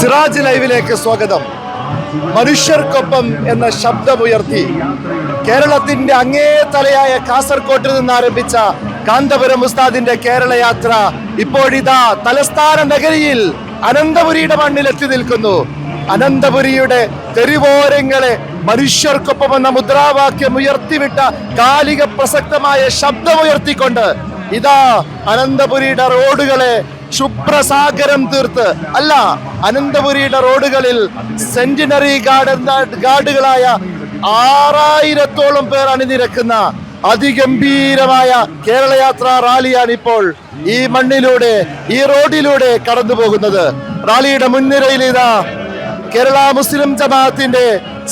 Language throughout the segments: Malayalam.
സിറാജ് ലൈവിലേക്ക് സ്വാഗതം. മനുഷ്യർക്കൊപ്പം എന്ന ശബ്ദമുയർത്തി കേരളത്തിന്റെ അങ്ങേ തലയായ കാസർകോട്ടിൽ നിന്ന് ആരംഭിച്ച കാന്തപുരം ഉസ്താദിന്റെ കേരള യാത്ര ഇപ്പോഴിതാ തലസ്ഥാന നഗരിയിൽ അനന്തപുരിയുടെ മണ്ണിൽ എത്തി നിൽക്കുന്നു. അനന്തപുരിയുടെ തെരുവോരങ്ങളെ മനുഷ്യർക്കൊപ്പം എന്ന മുദ്രാവാക്യം ഉയർത്തിവിട്ട കാലിക പ്രസക്തമായ ശബ്ദമുയർത്തിക്കൊണ്ട് ഇതാ അനന്തപുരിയുടെ റോഡുകളെ ശുഭ്രസാഗരം തീർത്ത്. അല്ല അനന്തപുരിയുടെ റോഡുകളിൽ സെന്റിനറി ഗാർഡൻ ഗാർഡുകളായ ആറായിരത്തോളം പേർ അണിനിരക്കുന്ന അതിഗംഭീരമായ കേരളയാത്ര റാലിയാണ് ഇപ്പോൾ ഈ മണ്ണിലൂടെ ഈ റോഡിലൂടെ കടന്നു പോകുന്നത് റാലിയുടെ മുൻനിരയിൽ ഇതാ കേരള മുസ്ലിം ജമാഅത്തിന്റെ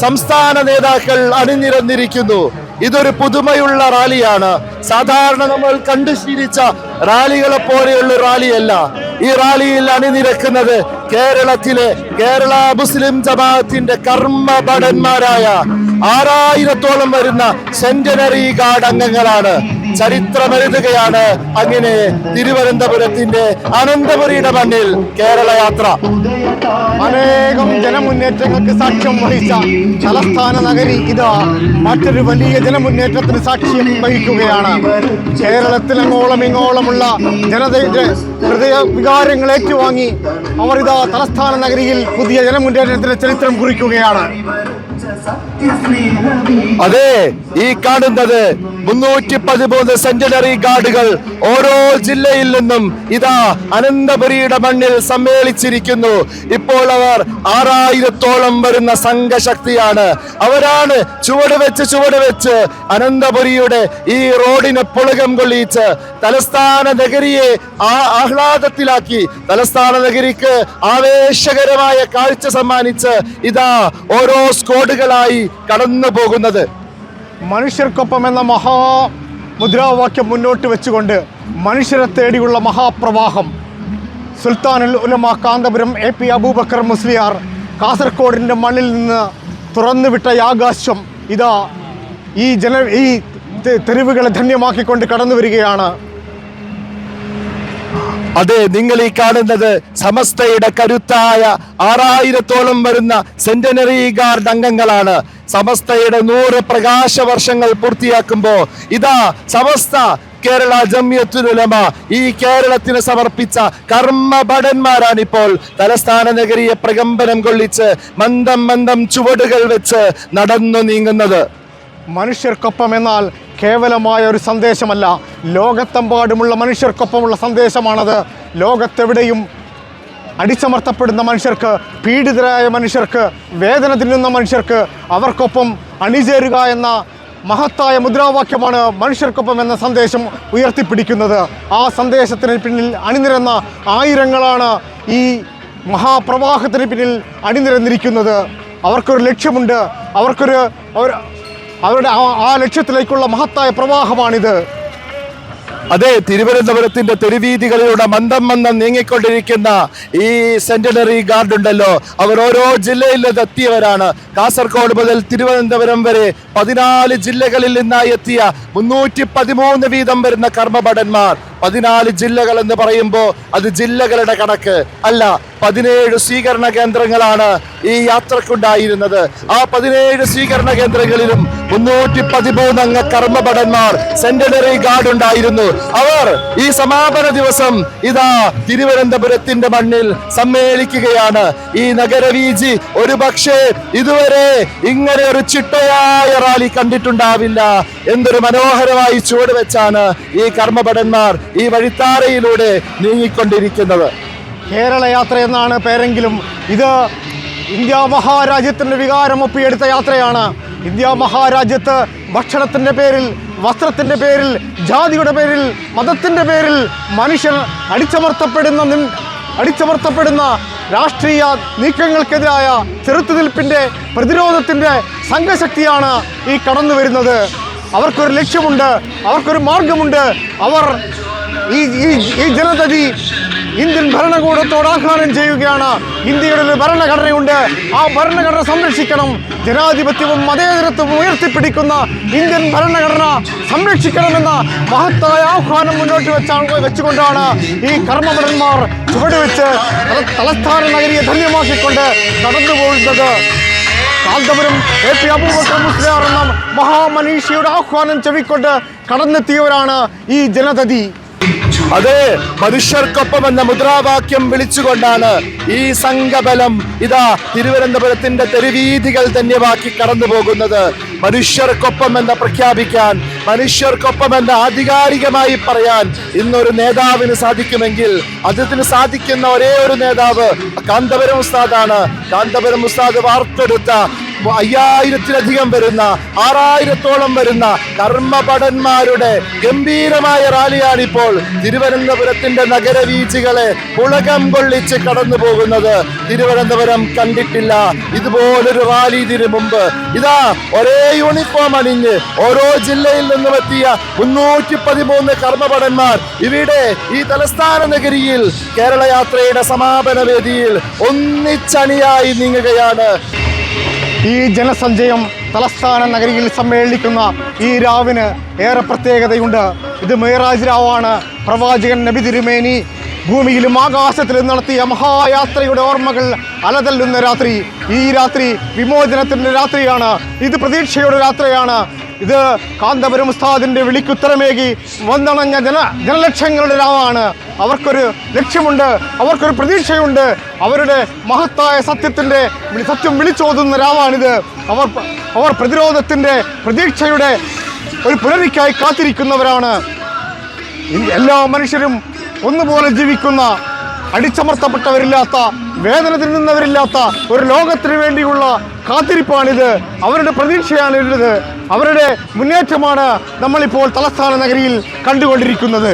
സംസ്ഥാന നേതാക്കൾ അണിനിരന്നിരിക്കുന്നു. ഇതൊരു പുതുമയുള്ള റാലിയാണ്. സാധാരണ നമ്മൾ കണ്ടു ശീലിച്ച റാലികളെ പോലെയുള്ള റാലിയല്ല. ഈ റാലിയിൽ അണിനിരക്കുന്നത് കേരളത്തിലെ കേരള മുസ്ലിം ജമാഅത്തിന്റെ കർമ്മഭടന്മാരായ ആറായിരത്തോളം വരുന്ന സെന്റിനറി ഗാർഡ് അംഗങ്ങളാണ്. ചരിത്രമെഴുതുകയാണ് അങ്ങനെ തിരുവനന്തപുരത്തിന്റെ അനന്തപുരിയുടെ മണ്ണിൽ കേരള യാത്ര അനേകം ജനമുന്നേറ്റങ്ങൾക്ക് സാക്ഷ്യം വഹിച്ച തലസ്ഥാന നഗരി ഇതാ മറ്റൊരു വലിയ ജനമുന്നേറ്റത്തിന് സാക്ഷ്യം വഹിക്കുകയാണ്. കേരളത്തിലങ്ങോളം ഇങ്ങോളമുള്ള ജനതയുടെ ഹൃദയ വികാരങ്ങൾ ഏറ്റുവാങ്ങി അവർ ഇതാ തലസ്ഥാന നഗരിയിൽ പുതിയ ജനമുന്നേറ്റത്തിന്റെ ചരിത്രം കുറിക്കുകയാണ്. അതെ ഈ കാണുന്നത് മുന്നൂറ്റി പതിമൂന്ന് സെഞ്ചുറി ഗാർഡുകൾ ഓരോ ജില്ലയിൽ നിന്നും ഇതാ അനന്തപുരിയുടെ മണ്ണിൽ സമ്മേളിച്ചിരിക്കുന്നു. ഇപ്പോൾ അവർ ആറായിരത്തോളം വരുന്ന സംഘശക്തിയാണ്. അവരാണ് ചുവട് വെച്ച് ചുവട് വെച്ച് അനന്തപുരിയുടെ ഈ റോഡിനെ പുളകം കൊള്ളിച്ച് തലസ്ഥാന നഗരിയെ ആ ആഹ്ലാദത്തിലാക്കി. തലസ്ഥാന നഗരിക്ക് ആവേശകരമായ കാഴ്ച സമ്മാനിച്ച് ഇതാ ഓരോ സ്കോഡുകളായി കടന്നു പോകുന്നത്. മനുഷ്യർക്കൊപ്പം എന്ന മഹാ മുദ്രാവാക്യം മുന്നോട്ട് വെച്ചുകൊണ്ട് മനുഷ്യരെ തേടിയുള്ള മഹാപ്രവാഹം. സുൽത്താനുൽ ഉലമ കാന്തപുരം എ പി അബൂബക്കർ മുസ്ലിയാർ കാസർഗോഡിന്റെ മണ്ണിൽ നിന്ന് തുറന്നുവിട്ട ആകാശം ഇതാ ഈ ജന ഈ തെരുവുകളെ ധന്യമാക്കിക്കൊണ്ട് കടന്നു വരികയാണ് അതെ നിങ്ങൾ ഈ കാണുന്നത് സമസ്തയുടെ കരുത്തായ ആറായിരത്തോളം വരുന്ന സെന്റിനറി ഗാർഡ് അംഗങ്ങളാണ്. സമസ്തയുടെ നൂറ് പ്രകാശ വർഷങ്ങൾ പൂർത്തിയാക്കുമ്പോ ഇതാ സമസ്ത കേരള ജമ്യത്തുലമ ഈ കേരളത്തിന് സമർപ്പിച്ച കർമ്മഭടന്മാരാണ് ഇപ്പോൾ തലസ്ഥാന നഗരിയെ പ്രകമ്പനം കൊള്ളിച്ച് മന്ദം മന്ദം ചുവടുകൾ വെച്ച് നടന്നു നീങ്ങുന്നത്. മനുഷ്യർക്കൊപ്പം എന്നാൽ കേവലമായ ഒരു സന്ദേശമല്ല. ലോകത്തെമ്പാടുമുള്ള മനുഷ്യർക്കൊപ്പമുള്ള സന്ദേശമാണത്. ലോകത്തെവിടെയും അടിച്ചമർത്തപ്പെടുന്ന മനുഷ്യർക്ക് പീഡിതരായ മനുഷ്യർക്ക് വേദന തിന്നുന്ന മനുഷ്യർക്ക് അവർക്കൊപ്പം അണിചേരുക എന്ന മഹത്തായ മുദ്രാവാക്യമാണ് മനുഷ്യർക്കൊപ്പം എന്ന സന്ദേശം ഉയർത്തിപ്പിടിക്കുന്നത്. ആ സന്ദേശത്തിന് പിന്നിൽ അണിനിരന്ന ആയിരങ്ങളാണ് ഈ മഹാപ്രവാഹത്തിന് പിന്നിൽ അണിനിരന്നിരിക്കുന്നത്. അവർക്കൊരു ലക്ഷ്യമുണ്ട്. അവർക്കൊരു അവർ- അവരുടെ ആ- ലക്ഷ്യത്തിലേക്കുള്ള മഹത്തായ പ്രവാഹമാണിത്. അതെ തിരുവനന്തപുരത്തിന്റെ തെരുവീതികളിലൂടെ മന്ദം മന്ദം നീങ്ങിക്കൊണ്ടിരിക്കുന്ന ഈ സെന്റിനറി ഗാർഡ് ഉണ്ടല്ലോ. അവർ ഓരോ ജില്ലയിൽ എത്തിയവരാണ്. കാസർഗോഡ് മുതൽ തിരുവനന്തപുരം വരെ പതിനാല് ജില്ലകളിൽ നിന്നായി എത്തിയ മുന്നൂറ്റി പതിമൂന്ന് വീതം വരുന്ന കർമ്മഭടന്മാർ. പതിനാല് ജില്ലകൾ എന്ന് പറയുമ്പോൾ അത് ജില്ലകളുടെ കണക്ക് അല്ല പതിനേഴ് സ്വീകരണ കേന്ദ്രങ്ങളാണ് ഈ യാത്രക്കുണ്ടായിരുന്നത്. ആ പതിനേഴ് സ്വീകരണ കേന്ദ്രങ്ങളിലും മുന്നൂറ്റി പതിമൂന്ന് അംഗ കർമ്മഭടന്മാർ സെന്റിനറി ഗാർഡ് ഉണ്ടായിരുന്നു. അവർ ഈ സമാപന ദിവസം ഇതാ തിരുവനന്തപുരത്തിന്റെ മണ്ണിൽ സമ്മേളിക്കുകയാണ്. ഈ നഗരവീജി ഒരു പക്ഷേ ഇതുവരെ ഇങ്ങനെ ഒരു ചിട്ടയായ റാലി കണ്ടിട്ടുണ്ടാവില്ല. എന്തൊരു മനോഹരമായി ചുവട് വെച്ചാണ് ഈ കർമ്മഭടന്മാർ ഈ വഴിത്താരയിലൂടെ നീങ്ങിക്കൊണ്ടിരിക്കുന്നത്. കേരള യാത്ര എന്നാണ് പേരെങ്കിലും ഇത് ഇന്ത്യ മഹാരാജ്യത്തിന്റെ വികാരം ഒപ്പിയെടുത്ത യാത്രയാണ്. ഇന്ത്യ മഹാരാജ്യത്ത് ഭക്ഷണത്തിന്റെ പേരിൽ വസ്ത്രത്തിന്റെ പേരിൽ ജാതിയുടെ പേരിൽ മതത്തിന്റെ പേരിൽ മനുഷ്യർ അടിച്ചമർത്തപ്പെടുന്ന അടിച്ചമർത്തപ്പെടുന്ന രാഷ്ട്രീയ നീക്കങ്ങൾക്കെതിരായ ചെറുത്തുനിൽപ്പിന്റെ പ്രതിരോധത്തിന്റെ സംഘശക്തിയാണ് ഈ കടന്നു വരുന്നത് അവർക്കൊരു ലക്ഷ്യമുണ്ട് അവർക്കൊരു മാർഗമുണ്ട്. അവർ ഈ ഈ ജനതതി ഇന്ത്യൻ ഭരണകൂടത്തോട് ആഹ്വാനം ചെയ്യുകയാണ്. ഇന്ത്യയുടെ ഒരു ഭരണഘടനയുണ്ട്. ആ ഭരണഘടന സംരക്ഷിക്കണം. ജനാധിപത്യവും മതേതരത്വവും ഉയർത്തിപ്പിടിക്കുന്ന ഇന്ത്യൻ ഭരണഘടന സംരക്ഷിക്കണമെന്ന മഹത്തായ ആഹ്വാനം മുന്നോട്ട് വെച്ചാണ് വെച്ചുകൊണ്ടാണ് ഈ കർമ്മഭടന്മാർ ചുവടുവെച്ച് വെച്ച് തലസ്ഥാന നഗരിയെ ധന്യമാക്കിക്കൊണ്ട് നടന്നു പോകുന്നത്. കാന്തപുരം എ പി അബൂബക്കർ മുസ്ലിയാർ എന്ന മഹാമനീഷിയുടെ ആഹ്വാനം ചെവിക്കൊണ്ട് കടന്നെത്തിയവരാണ് ഈ ജനതതി. അതെ മനുഷ്യർക്കൊപ്പം എന്ന മുദ്രാവാക്യം വിളിച്ചുകൊണ്ടാണ് ഈ സംഘബലം ഇതാ തിരുവനന്തപുരത്തിന്റെ തെരുവീതികൾ ധന്യമാക്കി കടന്നു പോകുന്നത് മനുഷ്യർക്കൊപ്പം എന്ന് പ്രഖ്യാപിക്കാൻ മനുഷ്യർക്കൊപ്പം എന്ന് ആധികാരികമായി പറയാൻ ഇന്നൊരു നേതാവിന് സാധിക്കുമെങ്കിൽ അതിന് സാധിക്കുന്ന ഒരേ ഒരു നേതാവ് കാന്തപുരം ഉസ്താദാണ്. കാന്തപുരം ഉസ്താദ് വാർത്തെടുത്ത അയ്യായിരത്തിലധികം വരുന്ന ആറായിരത്തോളം വരുന്ന കർമ്മഭടന്മാരുടെ ഗംഭീരമായ റാലിയാണിപ്പോൾ തിരുവനന്തപുരത്തിന്റെ നഗരവീചികളെ പുളകം കൊള്ളിച്ച് കടന്നു പോകുന്നത് തിരുവനന്തപുരം കണ്ടിട്ടില്ല. ഇതുപോലൊരു റാലി ഇതിനു മുമ്പ്. ഇതാ ഒരേ യൂണിഫോം അണിഞ്ഞ് ഓരോ ജില്ലയിൽ നിന്നും എത്തിയ മുന്നൂറ്റി പതിമൂന്ന് കർമ്മഭടന്മാർ ഇവിടെ ഈ തലസ്ഥാന നഗരിയിൽ കേരള യാത്രയുടെ സമാപന വേദിയിൽ ഒന്നിച്ചണിയായി നീങ്ങുകയാണ്. ഈ ജനസഞ്ചയം തലസ്ഥാന നഗരിയിൽ സമ്മേളിക്കുന്ന ഈ രാവിന് ഏറെ പ്രത്യേകതയുണ്ട്. ഇത് മേറാജ് രാവാണ്. പ്രവാചകൻ നബി തിരുമേനി ഭൂമിയിലും ആകാശത്തിലും നടത്തിയ മഹായാത്രയുടെ ഓർമ്മകൾ അലതല്ലുന്ന രാത്രി. ഈ രാത്രി വിമോചനത്തിന്റെ രാത്രിയാണ്. ഇത് പ്രതീക്ഷയുടെ രാത്രിയാണ്. ഇത് കാന്തപുരം ഉസ്താദിന്റെ വിളിക്കുത്തരമേകി വന്നണഞ്ഞ ജന ജനലക്ഷങ്ങളുടെ രാവാണ്. അവർക്കൊരു ലക്ഷ്യമുണ്ട് അവർക്കൊരു പ്രതീക്ഷയുണ്ട്. അവരുടെ മഹത്തായ സത്യത്തിന്റെ സത്യം വിളിച്ചോതുന്ന രാവാണിത്. അവർ അവർ പ്രതിരോധത്തിന്റെ പ്രതീക്ഷയുടെ ഒരു പുലരിക്കായി കാത്തിരിക്കുന്നവരാണ്. എല്ലാ മനുഷ്യരും ഒന്നുപോലെ ജീവിക്കുന്ന അടിച്ചമർത്തപ്പെട്ടവരില്ലാത്ത വേദന തിന്നുന്നവരില്ലാത്ത ഒരു ലോകത്തിന് വേണ്ടിയുള്ള കാത്തിരിപ്പാണിത്. അവരുടെ പ്രതീക്ഷയാണിത് അവരുടെ മുന്നേറ്റമാണ് നമ്മളിപ്പോൾ തലസ്ഥാന നഗരിയിൽ കണ്ടുകൊണ്ടിരിക്കുന്നത്.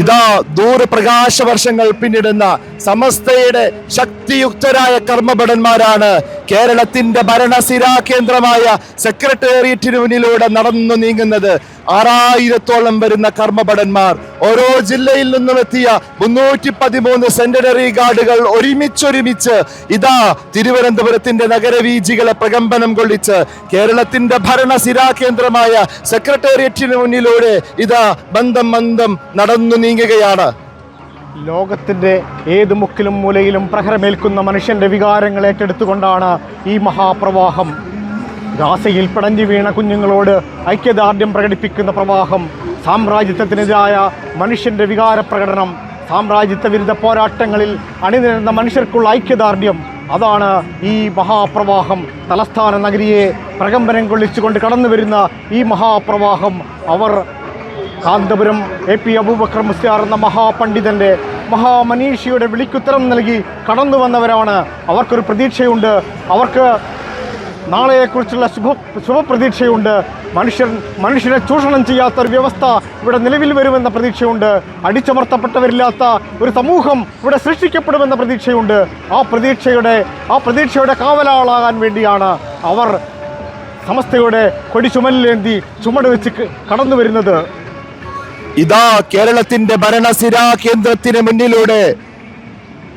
ഇതാ ദൂരപ്രകാശ വർഷങ്ങൾ പിന്നിടുന്ന സമസ്തയുടെ ശക്തിയുക്തരായ കർമ്മഭടന്മാരാണ്. കേരളത്തിന്റെ ഭരണസിരാ കേന്ദ്രമായ സെക്രട്ടേറിയറ്റിന് മുന്നിലൂടെ നടന്നു നീങ്ങുന്നത് ആറായിരത്തോളം വരുന്ന കർമ്മഭടന്മാർ. ഓരോ ജില്ലയിൽ നിന്നും എത്തിയ മുന്നൂറ്റി പതിമൂന്ന് സെന്റിനറി ഗാർഡുകൾ ഒരുമിച്ചൊരുമിച്ച് ഇതാ തിരുവനന്തപുരത്തിന്റെ നഗരവീജികളെ പ്രകമ്പനം കൊള്ളിച്ച് കേരളത്തിന്റെ ഭരണസിരാ കേന്ദ്രമായ സെക്രട്ടേറിയറ്റിന് മുന്നിലൂടെ ഇതാ ബന്ധം മന്ദം നടന്നു നീങ്ങുകയാണ്. ലോകത്തിന്റെ ഏത് മുക്കിലും മൂലയിലും പ്രഹരമേൽക്കുന്ന മനുഷ്യന്റെ വികാരങ്ങൾ ഏറ്റെടുത്തുകൊണ്ടാണ് ഈ മഹാപ്രവാഹം. ഗാസയിൽ പിടഞ്ഞു വീണ കുഞ്ഞുങ്ങളോട് ഐക്യദാർഢ്യം പ്രകടിപ്പിക്കുന്ന പ്രവാഹം സാമ്രാജ്യത്വത്തിനെതിരായ മനുഷ്യന്റെ വികാര പ്രകടനം സാമ്രാജ്യത്വ വിരുദ്ധ പോരാട്ടങ്ങളിൽ അണിനിരുന്ന മനുഷ്യർക്കുള്ള ഐക്യദാർഢ്യം അതാണ് ഈ മഹാപ്രവാഹം. തലസ്ഥാന നഗരിയെ പ്രകമ്പനം കൊള്ളിച്ചുകൊണ്ട് കടന്നു വരുന്ന ഈ മഹാപ്രവാഹം അവർ കാന്തപുരം എ പി അബൂബക്കർ മുസ്ലിയാർ എന്ന മഹാപണ്ഡിതന്റെ മഹാമനീഷിയുടെ വിളിക്കുത്തരം നൽകി കടന്നു വന്നവരാണ്. അവർക്കൊരു പ്രതീക്ഷയുണ്ട്. അവർക്ക് നാളെയെക്കുറിച്ചുള്ള ശുഭ ശുഭപ്രതീക്ഷയുണ്ട്. മനുഷ്യൻ മനുഷ്യനെ ചൂഷണം ചെയ്യാത്ത ഒരു വ്യവസ്ഥ ഇവിടെ നിലവിൽ വരുമെന്ന പ്രതീക്ഷയുണ്ട്. അടിച്ചമർത്തപ്പെട്ടവരില്ലാത്ത ഒരു സമൂഹം ഇവിടെ സൃഷ്ടിക്കപ്പെടുമെന്ന പ്രതീക്ഷയുണ്ട്. ആ പ്രതീക്ഷയുടെ ആ പ്രതീക്ഷയുടെ കാവലാളാകാൻ വേണ്ടിയാണ് അവർ സമസ്തയുടെ കൊടി ചുമലിലേന്തി ചുമട് വെച്ച് കടന്നു വരുന്നത് ഇതാ കേരളത്തിന്റെ ഭരണസിര കേന്ദ്രത്തിന് മുന്നിലൂടെ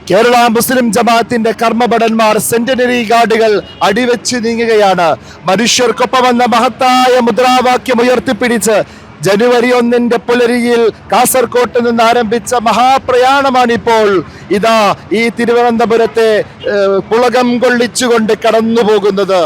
കേരള മുസ്ലിം ജമാഅത്തിന്റെ കർമ്മഭടന്മാർ സെന്റിനറി ഗാർഡുകൾ അടിവെച്ച് നീങ്ങുകയാണ്. മനുഷ്യർക്കൊപ്പം എന്ന മഹത്തായ മുദ്രാവാക്യം ഉയർത്തിപ്പിടിച്ച് ജനുവരി ഒന്നിന്റെ പുലരിയിൽ കാസർകോട്ട് നിന്ന് ആരംഭിച്ച മഹാപ്രയാണമാണിപ്പോൾ. ഇതാ ഈ തിരുവനന്തപുരത്തെ പുളകം കൊള്ളിച്ചുകൊണ്ട് കടന്നു പോകുന്നത്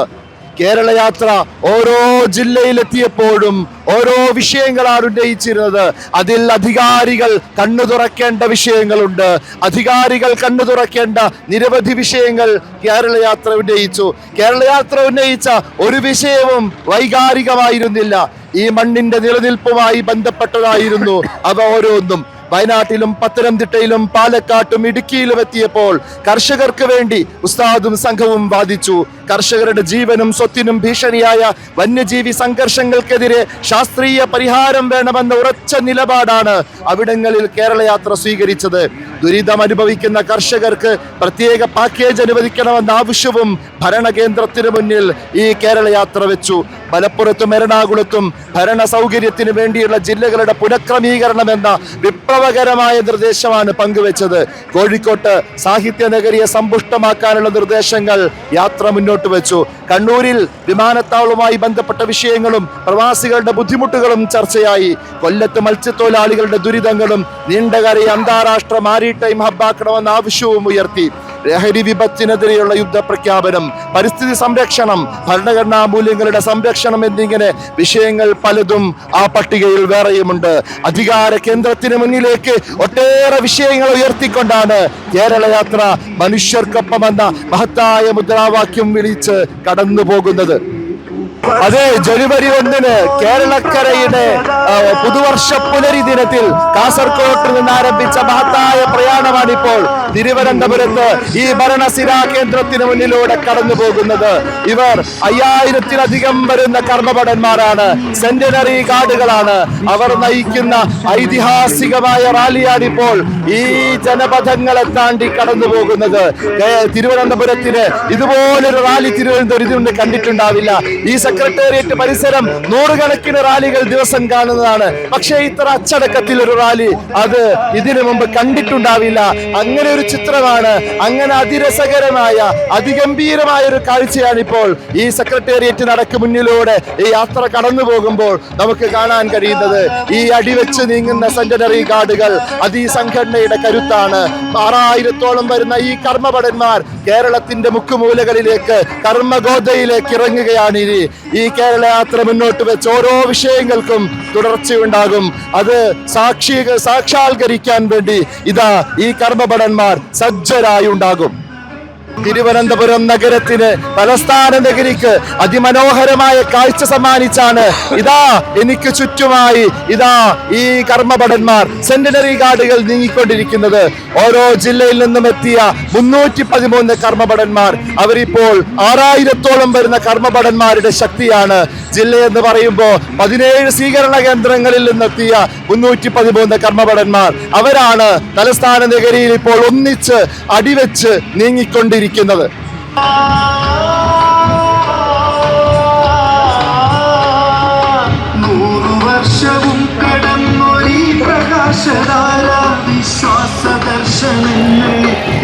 കേരള യാത്ര ഓരോ ജില്ലയിലെത്തിയപ്പോഴും ഓരോ വിഷയങ്ങളാണ് ഉന്നയിച്ചിരുന്നത്. അതിൽ അധികാരികൾ കണ്ണു തുറക്കേണ്ട വിഷയങ്ങളുണ്ട്. അധികാരികൾ കണ്ണു തുറക്കേണ്ട നിരവധി വിഷയങ്ങൾ കേരള യാത്ര ഉന്നയിച്ചു. കേരള യാത്ര ഉന്നയിച്ച ഒരു വിഷയവും വൈകാരികമായിരുന്നില്ല. ഈ മണ്ണിന്റെ നിലനിൽപ്പുമായി ബന്ധപ്പെട്ടതായിരുന്നു അവ ഓരോന്നും. വയനാട്ടിലും പത്തനംതിട്ടയിലും പാലക്കാട്ടും ഇടുക്കിയിലും എത്തിയപ്പോൾ കർഷകർക്ക് വേണ്ടി ഉസ്താദും സംഘവും വാദിച്ചു. കർഷകരുടെ ജീവനും സ്വത്തിനും ഭീഷണിയായ വന്യജീവി സംഘർഷങ്ങൾക്കെതിരെ ശാസ്ത്രീയ പരിഹാരം വേണമെന്ന ഉറച്ച നിലപാടാണ് അവിടങ്ങളിൽ കേരളയാത്ര സ്വീകരിച്ചത്. ദുരിതം അനുഭവിക്കുന്ന കർഷകർക്ക് പ്രത്യേക പാക്കേജ് അനുവദിക്കണമെന്ന ആവശ്യവും ഭരണകേന്ദ്രത്തിനു മുന്നിൽ ഈ കേരളയാത്ര വെച്ചു. മലപ്പുറത്തും എറണാകുളത്തും ഭരണ സൗകര്യത്തിന് വേണ്ടിയുള്ള ജില്ലകളുടെ പുനഃക്രമീകരണം എന്ന വിപ്ലവകരമായ നിർദ്ദേശമാണ് പങ്കുവച്ചത്. കോഴിക്കോട്ട് സാഹിത്യ നഗരിയെ സമ്പുഷ്ടമാക്കാനുള്ള നിർദ്ദേശങ്ങൾ യാത്ര മുന്നോട്ട് വെച്ചു. കണ്ണൂരിൽ വിമാനത്താവളവുമായി ബന്ധപ്പെട്ട വിഷയങ്ങളും പ്രവാസികളുടെ ബുദ്ധിമുട്ടുകളും ചർച്ചയായി. കൊല്ലത്ത് മത്സ്യത്തൊഴിലാളികളുടെ ദുരിതങ്ങളും നീണ്ടകരയെ അന്താരാഷ്ട്ര മാരിടൈം ഹബ്ബാക്കണമെന്ന ആവശ്യവും ഉയർത്തി. ലഹരി വിപത്തിനെതിരെയുള്ള യുദ്ധ പ്രഖ്യാപനം പരിസ്ഥിതി സംരക്ഷണം ഭരണഘടനാ മൂല്യങ്ങളുടെ സംരക്ഷണം എന്നിങ്ങനെ വിഷയങ്ങൾ പലതും ആ പട്ടികയിൽ വേറെയുമുണ്ട്. അധികാര കേന്ദ്രത്തിന് മുന്നിലേക്ക് ഒട്ടേറെ വിഷയങ്ങൾ ഉയർത്തിക്കൊണ്ടാണ് കേരളയാത്ര മനുഷ്യർക്കൊപ്പം എന്ന മഹത്തായ മുദ്രാവാക്യം വിളിച്ച് കടന്നു പോകുന്നത് അതെ ജനുവരി ഒന്നിന് കേരളക്കരയുടെ പുതുവർഷ പുലരി ദിനത്തിൽ കാസർകോട്ട് നിന്ന് ആരംഭിച്ച മഹത്തായ പ്രയാണമാണിപ്പോൾ തിരുവനന്തപുരത്ത് ഈ ഭരണസിര കേന്ദ്രത്തിന് മുന്നിലൂടെ കടന്നു പോകുന്നത് ഇവർ അയ്യായിരത്തിലധികം വരുന്ന കർമ്മഭടന്മാരാണ് സെന്റിനറി ഗാർഡുകളാണ് അവർ നയിക്കുന്ന ഐതിഹാസികമായ റാലിയാണിപ്പോൾ ഈ ജനപഥങ്ങളെ താണ്ടി കടന്നു പോകുന്നത് തിരുവനന്തപുരത്തിന് ഇതുപോലൊരു റാലി തിരുവനന്തപുരത്ത് നിന്ന് കണ്ടിട്ടുണ്ടാവില്ല. ഈ സെക്രട്ടേറിയറ്റ് പരിസരം നൂറുകണക്കിന് റാലികൾ ദിവസം കാണുന്നതാണ്. പക്ഷേ ഇത്ര അച്ചടക്കത്തിൽ ഒരു റാലി അത് ഇതിനു മുമ്പ് കണ്ടിട്ടുണ്ടാവില്ല. അങ്ങനെ ഒരു ചിത്രമാണ് അങ്ങനെ അതിരസകരമായ അതിഗംഭീരമായ ഒരു കാഴ്ചയാണ് ഇപ്പോൾ ഈ സെക്രട്ടേറിയറ്റ് നടക്ക് മുന്നിലൂടെ ഈ യാത്ര കടന്നു പോകുമ്പോൾ നമുക്ക് കാണാൻ കഴിയുന്നത്. ഈ അടിവെച്ച് നീങ്ങുന്ന സെന്റിനറി കാർഡുകൾ അത് ഈ സംഘടനയുടെ കരുത്താണ്. ആറായിരത്തോളം വരുന്ന ഈ കർമ്മഭടന്മാർ കേരളത്തിന്റെ മുക്കുമൂലകളിലേക്ക് കർമ്മഗോധയിലേക്ക് ഇറങ്ങുകയാണ് ഇനി. ഈ കേരള യാത്ര മുന്നോട്ട് വെച്ച് ഓരോ വിഷയങ്ങൾക്കും തുടർച്ചയുണ്ടാകും. അത് സാക്ഷി സാക്ഷാത്കരിക്കാൻ വേണ്ടി ഇതാ ഈ കർമ്മഭടന്മാർ സജ്ജരായി ഉണ്ടാകും തിരുവനന്തപുരം നഗരത്തിന് തലസ്ഥാന നഗരിക്ക് അതിമനോഹരമായ കാഴ്ച സമ്മാനിച്ചാണ് ഇതാ എനിക്ക് ചുറ്റുമായി ഇതാ ഈ കർമ്മഭടന്മാർ സെന്റിനറി ഗാർഡുകൾ നീങ്ങിക്കൊണ്ടിരിക്കുന്നത്. ഓരോ ജില്ലയിൽ നിന്നും എത്തിയ മുന്നൂറ്റി പതിമൂന്ന് കർമ്മഭടന്മാർ. അവരിപ്പോൾ ആറായിരത്തോളം വരുന്ന കർമ്മഭടന്മാരുടെ ശക്തിയാണ്. ജില്ല എന്ന് പറയുമ്പോൾ പതിനേഴ് സ്വീകരണ കേന്ദ്രങ്ങളിൽ നിന്നെത്തിയ മുന്നൂറ്റി പതിമൂന്ന് കർമ്മഭടന്മാർ. അവരാണ് തലസ്ഥാന നഗരിയിൽ ഇപ്പോൾ ഒന്നിച്ച് അടിവെച്ച് നീങ്ങിക്കൊണ്ടിരിക്കുന്നത്. നൂറു വർഷവും കടന്നൊരീ പ്രകാശധാര വിശ്വാസ ദർശനങ്ങൾ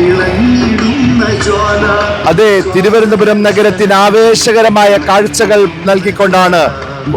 ഇളങ്ങിടുന്ന ജ്വാല. അതെ തിരുവനന്തപുരം നഗരത്തിന് ആവേശകരമായ കാഴ്ചകൾ നൽകിക്കൊണ്ടാണ്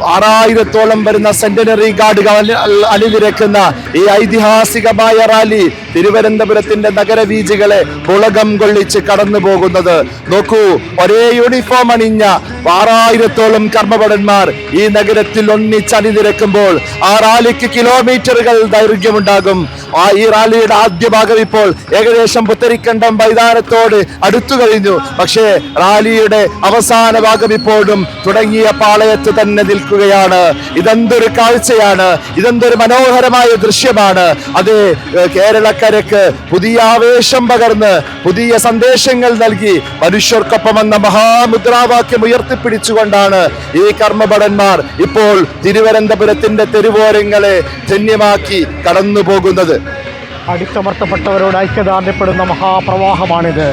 ആറായിരത്തോളം വരുന്ന സെന്റിനറി ഗാർഡുകൾ അണി- അണിനിരക്കുന്ന ഈ ഐതിഹാസികമായ റാലി തിരുവനന്തപുരത്തിന്റെ നഗരവീചികളെ പുളകം കൊള്ളിച്ച് കടന്നു പോകുന്നത് നോക്കൂ ഒരേ യൂണിഫോം അണിഞ്ഞ ആറായിരത്തോളം കർമ്മഭടന്മാർ ഈ നഗരത്തിൽ ഒന്നിച്ചണിനിരക്കുമ്പോൾ ആ റാലിക്ക് കിലോമീറ്ററുകൾ ദൈർഘ്യമുണ്ടാകും. ആ ഈ റാലിയുടെ ആദ്യ ഭാഗം ഇപ്പോൾ ഏകദേശം പുത്തരിക്കണ്ടം മൈതാനത്തോട് അടുത്തു കഴിഞ്ഞു. പക്ഷേ റാലിയുടെ അവസാന ഭാഗം ഇപ്പോഴും തുടങ്ങിയ പാളയത്ത് തന്നെ നിൽക്കുകയാണ്. ഇതെന്തൊരു കാഴ്ചയാണ്. ഇതെന്തൊരു മനോഹരമായ ദൃശ്യമാണ്. അത് കേരളക്കരക്ക് പുതിയ ആവേശം പകർന്ന് പുതിയ സന്ദേശങ്ങൾ നൽകി മനുഷ്യർക്കൊപ്പം വന്ന മഹാമുദ്രാവാക്യം ഉയർത്തിപ്പിടിച്ചുകൊണ്ടാണ് ഈ കർമ്മഭടന്മാർ ഇപ്പോൾ തിരുവനന്തപുരത്തിന്റെ തെരുവോരങ്ങളെ ധന്യമാക്കി കടന്നു പോകുന്നത് അടിച്ചമർത്തപ്പെട്ടവരോട് ഐക്യദാർഢ്യപ്പെടുന്ന മഹാപ്രവാഹമാണിത്.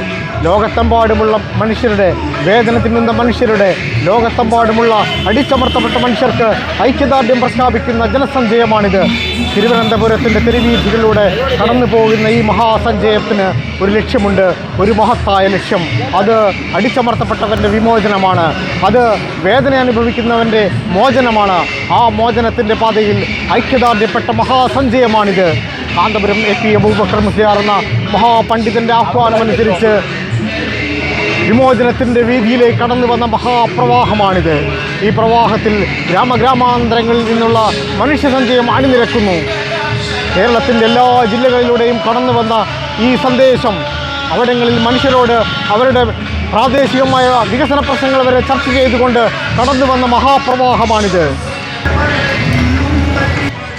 ലോകത്തെമ്പാടുമുള്ള മനുഷ്യരുടെ വേദനത്തിൽ നിന്ന മനുഷ്യരുടെ ലോകത്തെമ്പാടുമുള്ള അടിച്ചമർത്തപ്പെട്ട മനുഷ്യർക്ക് ഐക്യദാർഢ്യം പ്രഖ്യാപിക്കുന്ന ജനസഞ്ചയമാണിത്. തിരുവനന്തപുരത്തിന്റെ തെരുവീഥികളിലൂടെ കടന്നു പോകുന്ന ഈ മഹാസഞ്ചയത്തിന് ഒരു ലക്ഷ്യമുണ്ട് ഒരു മഹത്തായ ലക്ഷ്യം. അത് അടിച്ചമർത്തപ്പെട്ടവന്റെ വിമോചനമാണ്. അത് വേദന അനുഭവിക്കുന്നവന്റെ മോചനമാണ്. ആ മോചനത്തിന്റെ പാതയിൽ ഐക്യദാർഢ്യപ്പെട്ട മഹാസഞ്ചയമാണിത്. കാന്തപുരം എ പി അബൂബക്കർ മുസ്ലിയാർ എന്ന മഹാപണ്ഡിതന്റെ ആഹ്വാനമനുസരിച്ച് വിമോചനത്തിന്റെ വീതിയിലേക്ക് കടന്നു വന്ന മഹാപ്രവാഹമാണിത്. ഈ പ്രവാഹത്തിൽ ഗ്രാമഗ്രാമാന്തരങ്ങളിൽ നിന്നുള്ള മനുഷ്യസഞ്ചയം അണിനിരക്കുന്നു. കേരളത്തിന്റെ എല്ലാ ജില്ലകളിലൂടെയും കടന്നു വന്ന ഈ സന്ദേശം അവിടങ്ങളിൽ മനുഷ്യരോട് അവരുടെ പ്രാദേശികമായ വികസന പ്രശ്നങ്ങൾ വരെ ചർച്ച ചെയ്തുകൊണ്ട് കടന്നു വന്ന മഹാപ്രവാഹമാണിത്.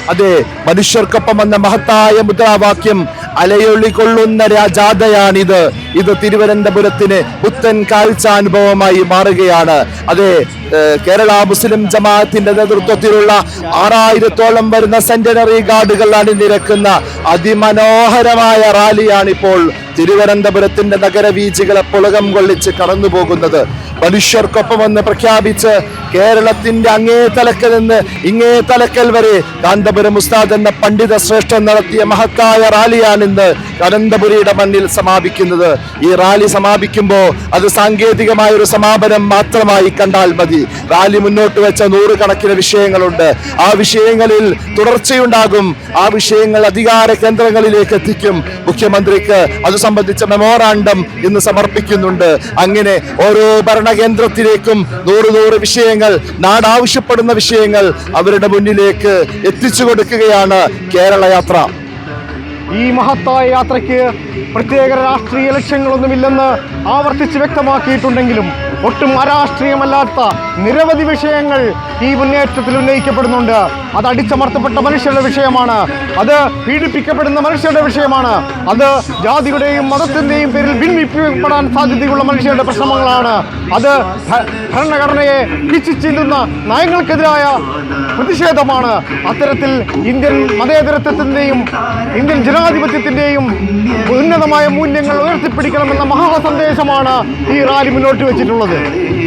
അതെ മനുഷ്യർക്കൊപ്പം വന്ന മഹത്തായ മുദ്രാവാക്യം അലയൊളി കൊള്ളുന്ന രാജാതയാണിത് ഇത് തിരുവനന്തപുരത്തിന് പുത്തൻ കാഴ്ചാനുഭവമായി മാറുകയാണ്. അതെ കേരള മുസ്ലിം ജമാഅത്തിന്റെ നേതൃത്വത്തിലുള്ള ആറായിരത്തോളം വരുന്ന സെന്റനറി ഗാർഡുകൾ അണിനിരക്കുന്ന അതിമനോഹരമായ റാലിയാണിപ്പോൾ തിരുവനന്തപുരത്തിന്റെ നഗരവീചികളെ പുളകം കൊള്ളിച്ച് കടന്നു പോകുന്നത് മനുഷ്യർക്കൊപ്പമെന്ന് പ്രഖ്യാപിച്ച് കേരളത്തിന്റെ അങ്ങേ തലക്കൽ നിന്ന് ഇങ്ങേ തലക്കൽ വരെ കാന്തപുരം ഉസ്താദ് എന്ന പണ്ഡിത ശ്രേഷ്ഠൻ നടത്തിയ മഹത്തായ റാലിയാണിന്ന് അനന്തപുരിയുടെ മണ്ണിൽ സമാപിക്കുന്നത്. ഈ റാലി സമാപിക്കുമ്പോൾ അത് സാങ്കേതികമായ ഒരു സമാപനം മാത്രമായി കണ്ടാൽ മതി. റാലി മുന്നോട്ട് വെച്ച നൂറുകണക്കിന് വിഷയങ്ങളുണ്ട്. ആ വിഷയങ്ങളിൽ തുടർച്ചയുണ്ടാകും. ആ വിഷയങ്ങൾ അധികാര കേന്ദ്രങ്ങളിലേക്ക് എത്തിക്കും. മുഖ്യമന്ത്രിക്ക് അത് സംബന്ധിച്ച മെമ്മോറാണ്ടം ഇന്ന് സമർപ്പിക്കുന്നുണ്ട്. അങ്ങനെ ഓരോ ഭരണകേന്ദ്രത്തിലേക്കും നൂറ് നൂറ് വിഷയങ്ങൾ നാട് ആവശ്യപ്പെടുന്ന വിഷയങ്ങൾ അവരുടെ മുന്നിലേക്ക് എത്തിച്ചു കൊടുക്കുകയാണ് കേരള യാത്ര. ഈ മഹത്തായ യാത്രയ്ക്ക് പ്രത്യേക രാഷ്ട്രീയ ലക്ഷ്യങ്ങളൊന്നുമില്ലെന്ന് ആവർത്തിച്ച് വ്യക്തമാക്കിയിട്ടുണ്ടെങ്കിലും ഒട്ടും അരാഷ്ട്രീയമല്ലാത്ത നിരവധി വിഷയങ്ങൾ ഈ മുന്നേറ്റത്തിൽ ഉന്നയിക്കപ്പെടുന്നുണ്ട്. അത് അടിച്ചമർത്തപ്പെട്ട മനുഷ്യരുടെ വിഷയമാണ്. അത് പീഡിപ്പിക്കപ്പെടുന്ന മനുഷ്യരുടെ വിഷയമാണ്. അത് ജാതിയുടെയും മതത്തിന്റെയും പേരിൽ ഭിന്നിപ്പിക്കപ്പെടാൻ സാധ്യതയുള്ള മനുഷ്യരുടെ പ്രശ്നങ്ങളാണ്. അത് ഭരണഘടനയെ കിച്ചിച്ചിരുന്ന നയങ്ങൾക്കെതിരായ പ്രതിഷേധമാണ്. അത്തരത്തിൽ ഇന്ത്യൻ മതേതരത്വത്തിന്റെയും ഇന്ത്യൻ ജനാധിപത്യത്തിന്റെയും ഉന്നതമായ മൂല്യങ്ങൾ ഉയർത്തിപ്പിടിക്കണമെന്ന മഹാസന്ദേശമാണ് ഈ റാലി മുന്നോട്ട് വെച്ചിട്ടുള്ളത്. of it.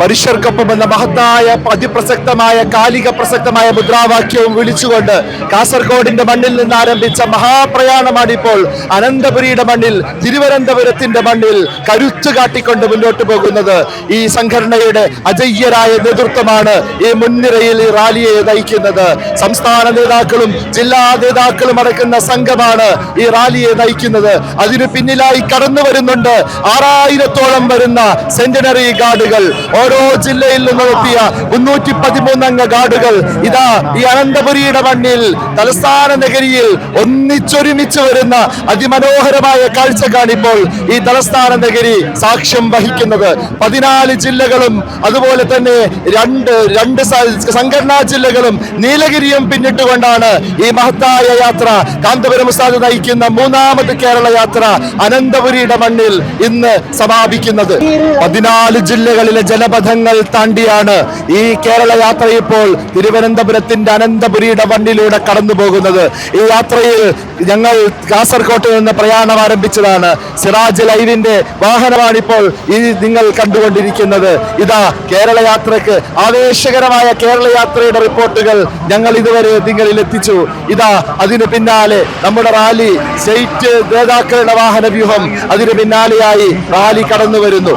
മനുഷ്യർക്കൊപ്പം എന്ന മഹത്തായ അതിപ്രസക്തമായ കാലിക പ്രസക്തമായ മുദ്രാവാക്യവും വിളിച്ചുകൊണ്ട് കാസർഗോഡിന്റെ മണ്ണിൽ നിന്ന് ആരംഭിച്ച മഹാപ്രയാണമാണ് ഇപ്പോൾ അനന്തപുരിയുടെ മണ്ണിൽ തിരുവനന്തപുരത്തിന്റെ മണ്ണിൽ കരുത്തു കാട്ടിക്കൊണ്ട് മുന്നോട്ട് പോകുന്നത്. ഈ സംഘടനയുടെ അജയ്യരായ നേതൃത്വമാണ് ഈ മുൻനിരയിൽ ഈ റാലിയെ നയിക്കുന്നത്. സംസ്ഥാന നേതാക്കളും ജില്ലാ നേതാക്കളും അടക്കുന്ന സംഘമാണ് ഈ റാലിയെ നയിക്കുന്നത്. അതിനു പിന്നിലായി കടന്നു വരുന്നുണ്ട് ആറായിരത്തോളം വരുന്ന സെന്റിനറി ഗാർഡുകൾ ഓരോ ജില്ലയിൽ നിന്നും എത്തിയ മുന്നൂറ്റി പതിമൂന്നംഗ ഗാർഡുകൾ ഇതാ ഈ അനന്തപുരിയുടെ മണ്ണിൽ തലസ്ഥാന നഗരിയിൽ ഒന്നിച്ചൊരുമിച്ച് വരുന്ന അതിമനോഹരമായ കാഴ്ച കാണിപ്പോൾ ഈ തലസ്ഥാന നഗരി സാക്ഷ്യം വഹിക്കുന്നത്. പതിനാല് ജില്ലകളും അതുപോലെ തന്നെ രണ്ട് രണ്ട് സംഘടനാ ജില്ലകളും നീലഗിരിയും പിന്നിട്ടുകൊണ്ടാണ് ഈ മഹത്തായ യാത്ര കാന്തപുരം ഉസ്താദ് നയിക്കുന്ന മൂന്നാമത് കേരള യാത്ര അനന്തപുരിയുടെ മണ്ണിൽ ഇന്ന് സമാപിക്കുന്നത്. പതിനാല് ജില്ലകളിലെ ജനപഥങ്ങൾ താണ്ടിയാണ് ഈ കേരള യാത്ര ഇപ്പോൾ തിരുവനന്തപുരത്തിന്റെ അനന്തപുരിയുടെ വണ്ടിയിലൂടെ കടന്നു പോകുന്നത് ഈ യാത്രയിൽ ഞങ്ങൾ കാസർകോട്ട് നിന്ന് പ്രയാണം ആരംഭിച്ചതാണ്. സിറാജ് ലൈവിന്റെ വാഹനമാണ് ഇപ്പോൾ ഈ നിങ്ങൾ കണ്ടുകൊണ്ടിരിക്കുന്നത്. ഇതാ കേരള യാത്രയ്ക്ക് ആവേശകരമായ കേരള യാത്രയുടെ റിപ്പോർട്ടുകൾ ഞങ്ങൾ ഇതുവരെ നിങ്ങളിൽ എത്തിച്ചു. ഇതാ അതിന് പിന്നാലെ നമ്മുടെ റാലി സ്റ്റേറ്റ് നേതാക്കളുടെ വാഹന വ്യൂഹം അതിന് പിന്നാലെയായി റാലി കടന്നു വരുന്നു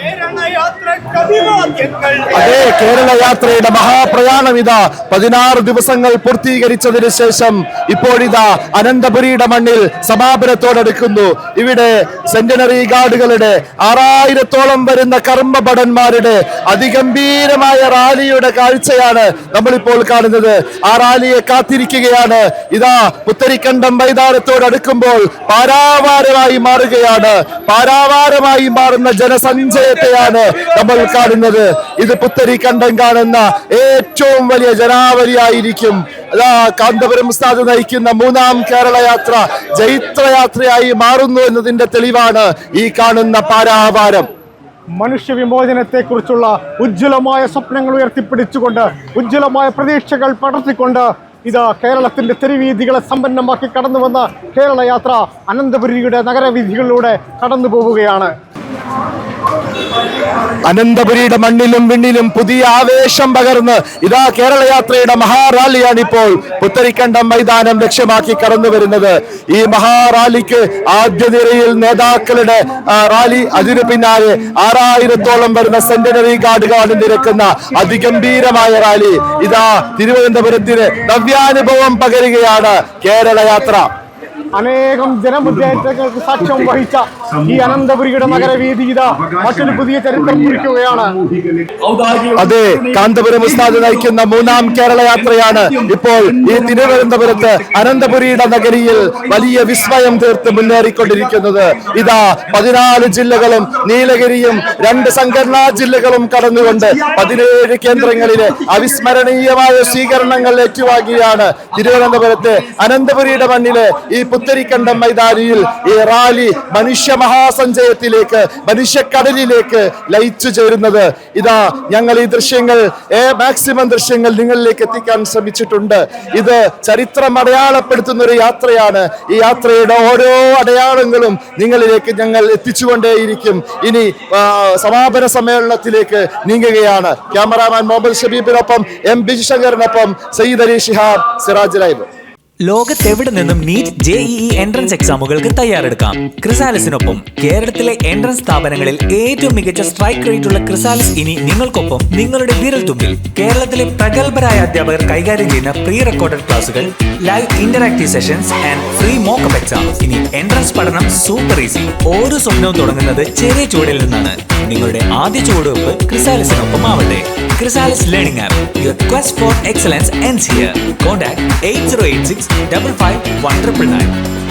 അതെ കേരള യാത്രയുടെ മഹാപ്രയാണം ഇതാ. പതിനാറ് ദിവസങ്ങൾ പൂർത്തീകരിച്ചതിന് ശേഷം ഇപ്പോഴിതാ അനന്തപുരിയുടെ മണ്ണിൽ സമാപനത്തോടടുക്കുന്നു. ഇവിടെ സെന്റിനറി ഗാർഡുകളുടെ ആറായിരത്തോളം വരുന്ന കർമ്മഭടന്മാരുടെ അതിഗംഭീരമായ റാലിയുടെ കാഴ്ചയാണ് നമ്മളിപ്പോൾ കാണുന്നത്. ആ റാലിയെ കാത്തിരിക്കുകയാണ്. ഇതാ പുത്തരിക്കണ്ടം മൈതാനത്തോടടുക്കുമ്പോൾ പാരാവാരമായി മാറുകയാണ്. പാരാവാരമായി മാറുന്ന ജനസഞ്ചയത്തെയാണ് നമ്മൾ കാണുന്നത് ഇത് പുത്തരി കണ്ടം കാണുന്ന ഏറ്റവും വലിയ ജനാവലിയായിരിക്കും. കാന്തപുരം ഉസ്താദ് നയിക്കുന്ന മൂന്നാം കേരള യാത്ര ജൈത്രയാത്രയായി മാറുന്നു എന്നതിന്റെ തെളിവാണ് ഈ കാണുന്ന പാരാവാരം. മനുഷ്യ വിമോചനത്തെക്കുറിച്ചുള്ള ഉജ്ജ്വലമായ സ്വപ്നങ്ങൾ ഉയർത്തിപ്പിടിച്ചുകൊണ്ട് ഉജ്ജ്വലമായ പ്രതീക്ഷകൾ പടർത്തിക്കൊണ്ട് ഇത് കേരളത്തിന്റെ തെരുവീതികളെ സമ്പന്നമാക്കി കടന്നു വന്ന കേരള യാത്ര അനന്തപുരിയുടെ നഗരവീഥികളിലൂടെ കടന്നു പോവുകയാണ് അനന്തപുരിയുടെ മണ്ണിലും വിണ്ണിലും പുതിയ ആവേശം പകർന്ന് ഇതാ കേരള യാത്രയുടെ മഹാറാലിയാണ് ഇപ്പോൾ പുത്തരിക്കണ്ടം മൈതാനം ലക്ഷ്യമാക്കി കടന്നു വരുന്നത്. ഈ മഹാറാലിക്ക് ആദ്യ നിരയിൽ നേതാക്കളുടെ റാലി അതിനു പിന്നാലെ ആറായിരത്തോളം വരുന്ന സെന്റിനറി ഗാർഡുകളാണ് നിരക്കുന്ന അതിഗംഭീരമായ റാലി. ഇതാ തിരുവനന്തപുരത്തിന് നവ്യാനുഭവം പകരുകയാണ് കേരള യാത്ര. അനേകം ജനമുദ്രേറ്റങ്ങൾക്ക് സാക്ഷ്യം വഹിച്ച ഈ അനന്തപുരിയുടെ നഗരവീതി ഇതാ. മറ്റൊരു പുതിയ ചരിത്രം കുറിക്കുകയാണ്. അതെ കാന്തപുരം ഉസ്താദ് നയിക്കുന്ന മൂന്നാം കേരള യാത്രയാണ് ഇപ്പോൾ ഈ തിരുവനന്തപുരത്ത് അനന്തപുരിയുടെ നഗരിയിൽ വലിയ വിസ്മയം തീർത്ത് മുന്നേറിക്കൊണ്ടിരിക്കുന്നത്. ഇതാ പതിനാല് ജില്ലകളും നീലഗിരിയും രണ്ട് സംഘടനാ ജില്ലകളും കടന്നുകൊണ്ട് പതിനേഴ് കേന്ദ്രങ്ങളിലെ അവിസ്മരണീയമായ സ്വീകരണങ്ങൾ ഏറ്റുവാങ്ങിയാണ് തിരുവനന്തപുരത്തെ അനന്തപുരിയുടെ മണ്ണിലെ ഈ പുത്തരിക്കണ്ടം മൈതാനിയിൽ ഈ റാലി മനുഷ്യ മഹാസഞ്ചയത്തിലേക്ക് മനുഷ്യക്കടലിലേക്ക് ലയിച്ചു ചേരുന്നത്. ഇതാ ഞങ്ങൾ ഈ ദൃശ്യങ്ങൾ മാക്സിമം ദൃശ്യങ്ങൾ നിങ്ങളിലേക്ക് എത്തിക്കാൻ ശ്രമിച്ചിട്ടുണ്ട്. ഇത് ചരിത്രം അടയാളപ്പെടുത്തുന്ന ഒരു യാത്രയാണ്. ഈ യാത്രയുടെ ഓരോ അടയാളങ്ങളും നിങ്ങളിലേക്ക് ഞങ്ങൾ എത്തിച്ചുകൊണ്ടേയിരിക്കും. ഇനി സമാപന സമ്മേളനത്തിലേക്ക് നീങ്ങുകയാണ്. ക്യാമറാമാൻ മൊബൈൽ ഷബീബിനൊപ്പം എം ബിജുശങ്കറിനൊപ്പം സയ്യിദ് അലി ഷിഹാബ് സിറാജ് ലൈവ്. ലോകത്തെവിടെ നിന്നും നീറ്റ് ജെ ഇ എൻട്രൻസ് എക്സാമുകൾക്ക് തയ്യാറെടുക്കാം. ക്രിസാലിസിനൊപ്പം കേരളത്തിലെ എൻട്രൻസ് സ്ഥാപനങ്ങളിൽ ഏറ്റവും മികച്ച സ്ട്രൈക്ക് റേറ്റ് ഉള്ള ക്രിസാലിസ് ഇനി നിങ്ങൾക്കൊപ്പം നിങ്ങളുടെ വിരൽ തുമ്പിൽ കേരളത്തിലെ പ്രഗത്ഭരായ അധ്യാപകർ കൈകാര്യം ചെയ്യുന്ന പ്രീ റെക്കോർഡഡ് ക്ലാസുകൾ live interactive sessions and free mock exam ഇനി എൻട്രൻസ് പഠനം സൂപ്പർ ഈസി ഓരോ സ്വപ്നവും തുടങ്ങുന്നത് ചെറിയ ചുവടിൽ നിന്നാണ്. നിങ്ങളുടെ ആദ്യ ചുവടുവെപ്പ് ക്രിസാലിസിനൊപ്പം ആവട്ടെ Chrysalis Learning App. Your quest for excellence ends here. Contact 8086 55